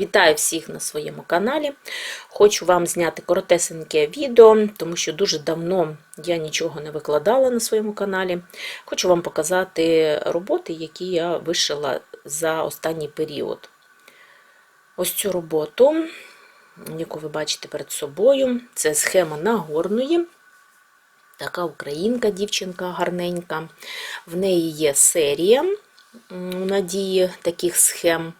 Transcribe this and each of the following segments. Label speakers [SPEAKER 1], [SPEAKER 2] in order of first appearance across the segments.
[SPEAKER 1] Вітаю всіх на своєму каналі. Хочу вам зняти коротесеньке відео, тому що дуже давно я нічого не викладала на своєму каналі. Хочу вам показати роботи, які я вишила за останній період. Ось цю роботу, яку ви бачите перед собою, це схема нагорної. Така українка, дівчинка гарненька. В неї є серія у надії таких схем.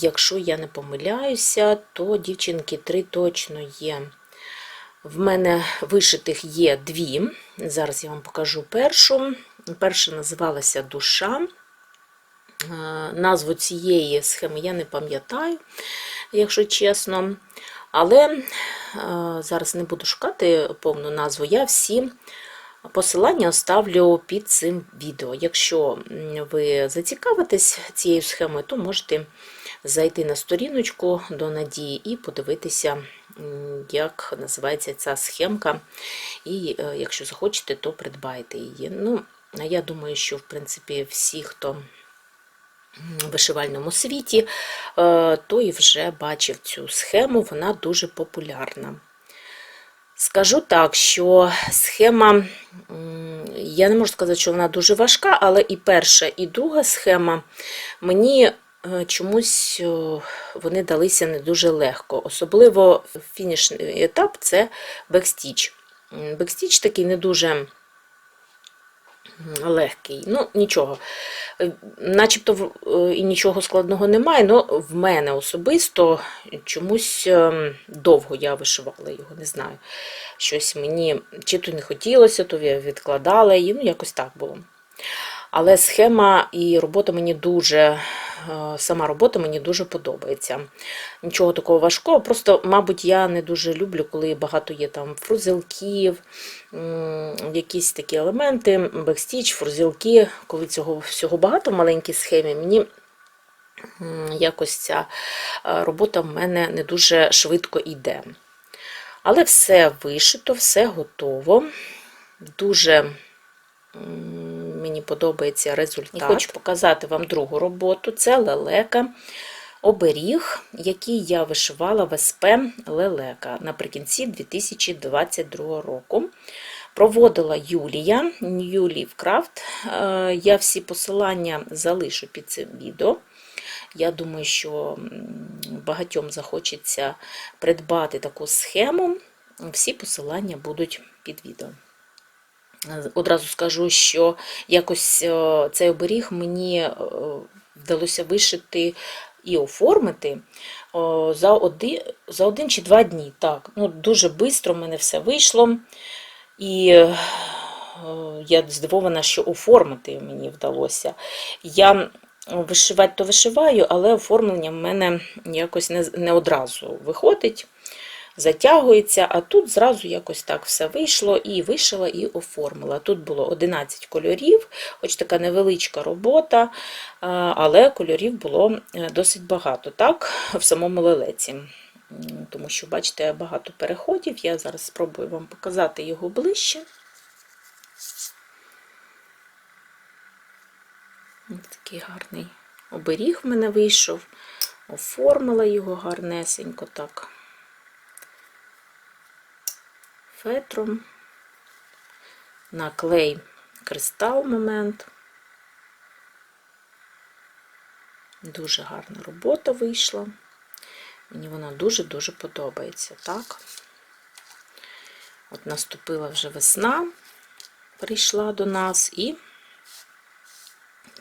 [SPEAKER 1] Якщо я не помиляюся, то дівчинки три точно є. В мене вишитих є дві. Зараз я вам покажу першу. Перша називалася Душа. Назву цієї схеми я не пам'ятаю, якщо чесно. Але зараз не буду шукати повну назву. Я всі посилання оставлю під цим відео. Якщо ви зацікавитесь цією схемою, то можете зайти на сторіночку до Надії і подивитися, як називається ця схемка. І якщо захочете, то придбайте її. Ну, я думаю, що, в принципі, всі, хто в вишивальному світі, той вже бачив цю схему, вона дуже популярна. Скажу так, що схема, я не можу сказати, що вона дуже важка, але і перша, і друга схема мені чомусь вони далися не дуже легко. Особливо фінішний етап це бекстіч. Бекстіч такий не дуже легкий. Ну, нічого. Начебто і нічого складного немає, але в мене особисто чомусь довго я вишивала його, не знаю. Щось мені чи то не хотілося, то я відкладала її, ну, якось так було. Але схема і робота мені дуже, сама робота мені дуже подобається. Нічого такого важкого, просто, мабуть, я не дуже люблю, коли багато є там фрузелків, якісь такі елементи, бекстіч, фрузелки, коли цього всього багато в маленькій схемі, мені якось ця робота в мене не дуже швидко йде. Але все вишито, все готово. Дуже мені подобається результат. І хочу показати вам другу роботу. Це лелека, оберіг, який я вишивала в СП Лелека наприкінці 2022 року. Проводила Юлія, Юлій Крафт. Я всі посилання залишу під цим відео. Я думаю, що багатьом захочеться придбати таку схему. Всі посилання будуть під відео. Одразу скажу, що якось цей оберіг мені вдалося вишити і оформити за один за один чи два дні. Так, ну Дуже швидко в мене все вийшло. І я здивована, що оформити мені вдалося. Я вишивати то вишиваю, але оформлення в мене якось не, не одразу виходить затягується, а тут зразу якось так все вийшло, і вишила, і оформила. Тут було 11 кольорів, хоч така невеличка робота, але кольорів було е, досить багато, так, в самому лелеці. Тому що, бачите, багато переходів. Я зараз спробую вам показати його ближче. Такий гарний оберіг в мене вийшов, оформила його гарнесенько так. Фетром, на клей кристал момент. Дуже гарна робота вийшла. Мені вона дуже-дуже подобається, так? От наступила вже весна, прийшла до нас, і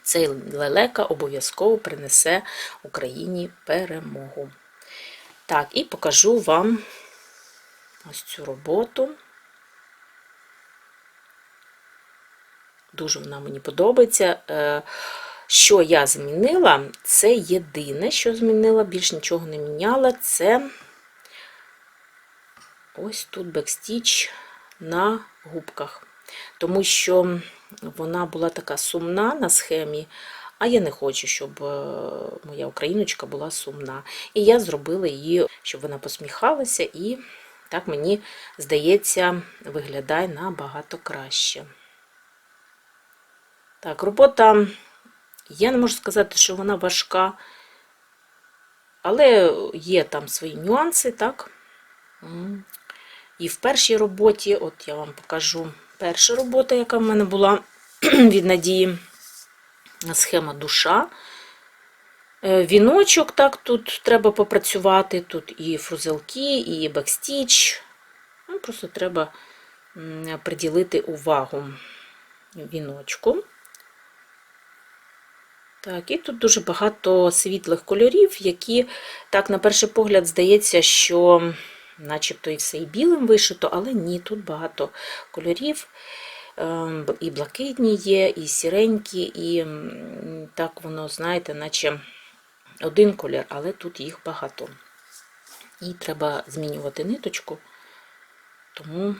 [SPEAKER 1] цей лелека обов'язково принесе Україні перемогу. Так, і покажу вам ось цю роботу. Дуже вона мені подобається. Е, що я змінила, це єдине, що змінила, більш нічого не міняла, це ось тут бекстіч на губках. Тому що вона була така сумна на схемі, а я не хочу, щоб е, моя україночка була сумна. І я зробила її, щоб вона посміхалася і так, мені здається, виглядає набагато краще. Так, робота, я не можу сказати, що вона важка, Але є там свої нюанси, так? І в першій роботі, от я вам покажу перша робота, яка в мене була від Надії, схема душа. Е, Віночок, так, тут треба попрацювати, тут і фрузелки, і бекстіч. Ну, просто треба приділити увагу віночку. Так, і тут дуже багато світлих кольорів, які, так, на перший погляд, здається, що начебто і все і білим вишито, але ні, тут багато кольорів. Ем, І блакитні є, і сіренькі, і так воно, знаєте, наче один колір, але тут їх багато. І треба змінювати ниточку, тому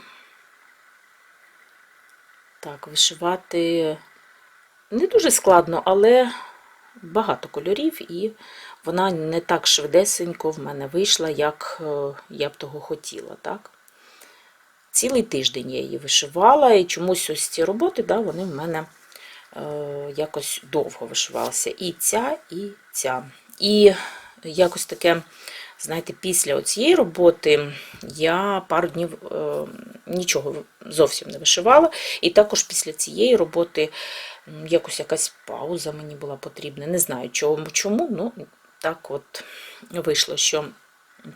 [SPEAKER 1] так, вишивати не дуже складно, але багато кольорів, і вона не так швидесенько в мене вийшла, як е, я б того хотіла. так. Цілий тиждень я її вишивала, і чомусь ось ці роботи, да, вони в мене е, якось довго вишивалися. І ця, і ця. І якось таке, знаєте, після цієї роботи я пару днів е, нічого зовсім не вишивала. І також після цієї роботи якось якась пауза мені була потрібна. Не знаю чому, чому ну так от вийшло, що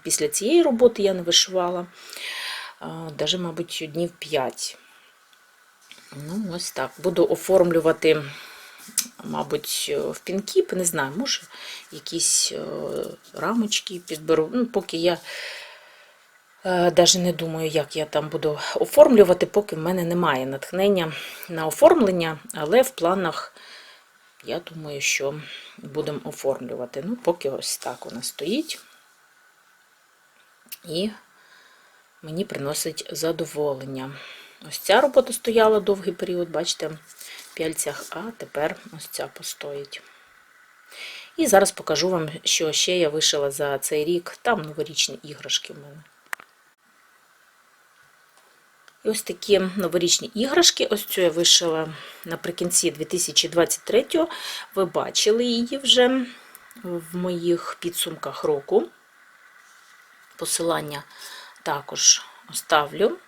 [SPEAKER 1] після цієї роботи я не вишивала. Даже, мабуть, днів 5. Ну, ось так. Буду оформлювати, мабуть, в пінкіп, не знаю, може, якісь е, рамочки підберу. Ну, поки я навіть не думаю, як я там буду оформлювати, поки в мене немає натхнення на оформлення, але в планах, я думаю, що будемо оформлювати. Ну, поки ось так вона стоїть. І мені приносить задоволення. Ось ця робота стояла довгий період, бачите, п'яльцях, а тепер ось ця постоїть. І зараз покажу вам, що ще я вишила за цей рік. Там новорічні іграшки в мене. І ось такі новорічні іграшки. Ось цю я вишила наприкінці 2023-го. Ви бачили її вже в моїх підсумках року. Посилання також оставлю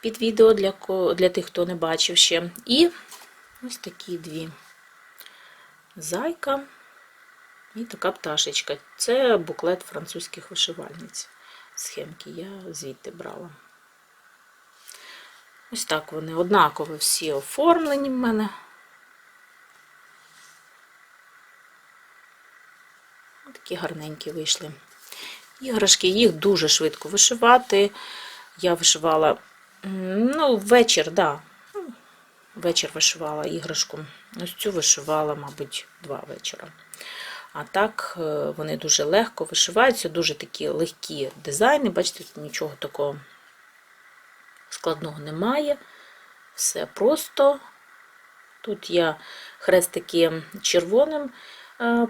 [SPEAKER 1] під відео для, для тих, хто не бачив ще. І ось такі дві зайка і така пташечка. Це буклет французьких вишивальниць. Схемки я звідти брала. Ось так вони однаково всі оформлені в мене. Такі гарненькі вийшли. Іграшки, їх дуже швидко вишивати. Я вишивала, ну, вечір, да. Вечір вишивала іграшку. Ось цю вишивала, мабуть, два вечора. А так, вони дуже легко вишиваються, дуже такі легкі дизайни. Бачите, тут нічого такого складного немає. Все просто. Тут я хрестики червоним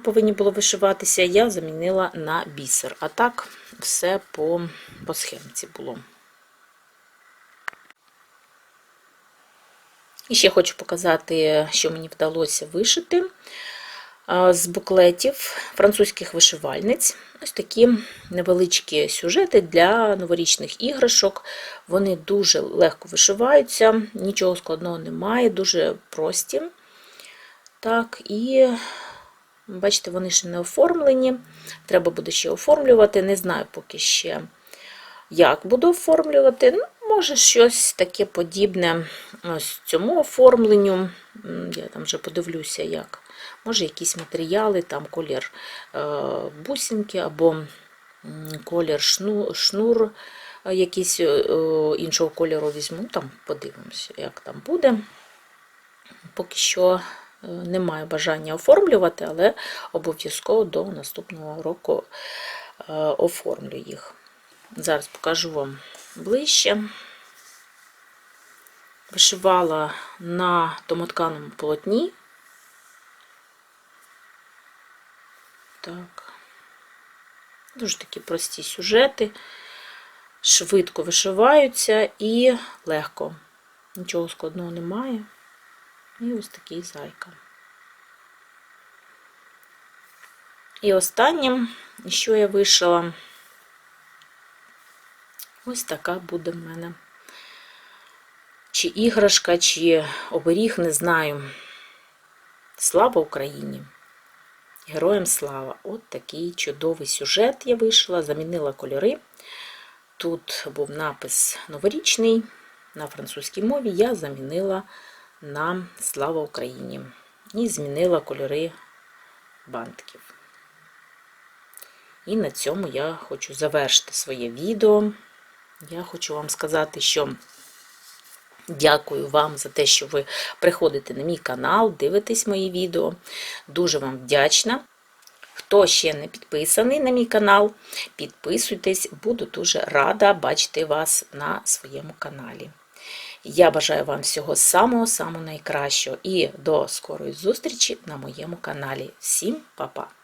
[SPEAKER 1] повинні було вишиватися, я замінила на бісер. А так все по, по схемці було. І ще хочу показати, що мені вдалося вишити з буклетів французьких вишивальниць. Ось такі невеличкі сюжети для новорічних іграшок. Вони дуже легко вишиваються, нічого складного немає, дуже прості. Так, і бачите, вони ще не оформлені. Треба буде ще оформлювати. Не знаю поки ще, як буду оформлювати. Ну, Може, щось таке подібне ось цьому оформленню. Я там вже подивлюся, як. Може, якісь матеріали, там колір бусинки або колір шнур, шнур якийсь іншого кольору візьму, там подивимося, як там буде. Поки що не маю бажання оформлювати, але обов'язково до наступного року оформлю їх. Зараз покажу вам ближче. Вишивала на домотканому полотні. Так. Дуже такі прості сюжети, швидко вишиваються і легко. Нічого складного немає. І ось такий зайка. І останнім, що я вишила, ось така буде в мене. Чи іграшка, чи оберіг, не знаю. Слава Україні! Героям слава! От такий чудовий сюжет я вишила, замінила кольори. Тут був напис новорічний на французькій мові. Я замінила на Слава Україні. І змінила кольори бантиків. І на цьому я хочу завершити своє відео. Я хочу вам сказати, що дякую вам за те, що ви приходите на мій канал, дивитесь мої відео. Дуже вам вдячна. Хто ще не підписаний на мій канал, підписуйтесь, буду дуже рада бачити вас на своєму каналі. Я бажаю вам всього самого-самого найкращого і до скорої зустрічі на моєму каналі. Всім па-па!